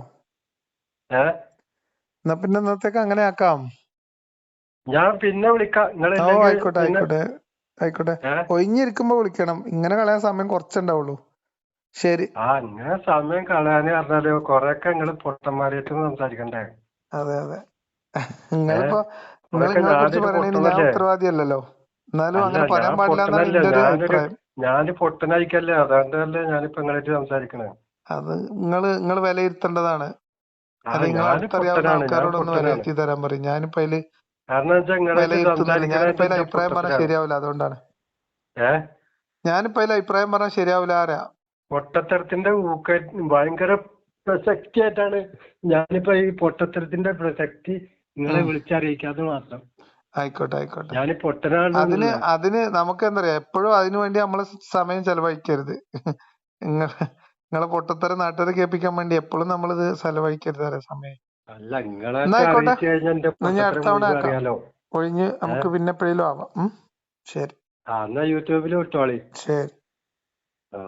എന്നാ പിന്നെ ഇന്നത്തേക്ക് അങ്ങനെ ആക്കാം. ഞാൻ പിന്നെ വിളിക്കാം. നിങ്ങൾ ആയിക്കോട്ടെ ആയിക്കോട്ടെ. ആയിക്കോട്ടെ. ഒഴിഞ്ഞിരിക്കുമ്പോ വിളിക്കണം. ഇങ്ങനെ കളയാൻ സമയം കുറച്ചുണ്ടാവുള്ളൂ. ശരി. ആ ഇങ്ങനെ സമയം കളയാന് പറഞ്ഞാൽ കൊറേയൊക്കെ നിങ്ങൾ പൊട്ടന്മാരായിട്ട് സംസാരിക്കണ്ടേ? അതെ അതെ. നിങ്ങളിപ്പോ നിങ്ങൾ നിങ്ങളെ കുറിച്ച് ഞാനൊരു പറയണേന് ഞാൻ ഉത്തരവാദിയല്ലല്ലോ. എന്നാലും അങ്ങനെ പറയാൻ ഞാൻ പാടില്ല എന്നാണ് എന്റെ ഒരു അഭിപ്രായം. ഞാൻ പൊട്ടനായിക്കല്ലേ അതുകൊണ്ടല്ലേ ഞാനിപ്പോ നിങ്ങളായിട്ട് സംസാരിക്കണേ. അത് നിങ്ങൾ നിങ്ങൾ വിലയിരുത്തേണ്ടതാണ്. അത് നിങ്ങളെ അടുത്തറിയാവുന്ന ആൾക്കാരോടൊന്ന് വിലയിരുത്തി തരാൻ പറയും. ഞാനിപ്പോ അതിൽ കാരണം ഞാനിപ്പോ അഭിപ്രായം പറഞ്ഞാൽ പൊട്ടത്തരാണ് ശരിയാവില്ല അതുകൊണ്ടാണ്. ഞാനിപ്പോ അഭിപ്രായം പറഞ്ഞാൽ ശരിയാവില്ല ആരാ? പൊട്ടത്തരത്തിന്റെ ഭയങ്കര പ്രസക്തിയായിട്ടാണ് ഞാനിപ്പോ ഈ പൊട്ടത്തരത്തിന്റെ പ്രസക്തി നിങ്ങളെ വിളിച്ചറിയിക്കാതെ മാത്രം. ആയിക്കോട്ടെ ആയിക്കോട്ടെ. ഞാൻ പൊട്ടനാണ് അതിന് അതിന് നമുക്ക് എന്താ പറയാ എപ്പോഴും അതിനു വേണ്ടി നമ്മൾ സമയം ചെലവഴിക്കരുത്. നിങ്ങളെ നിങ്ങളെ പൊട്ടത്തരം നാട്ടുകാരെ കേൾപ്പിക്കാൻ വേണ്ടി എപ്പോഴും നമ്മളിത് ചെലവഴിക്കരുത് സമയം. അല്ല എന്നാ നിങ്ങളൊക്കെ അറിയിച്ചു കഴിഞ്ഞാൽ എന്റെ അറിയാലോ. ഒഴിഞ്ഞ് നമുക്ക് പിന്നെ എപ്പോഴേലും ആവാം. ഉം. ശരി. ആ എന്നാ യൂട്യൂബിൽ വിട്ടോളി. ശരി. ആ.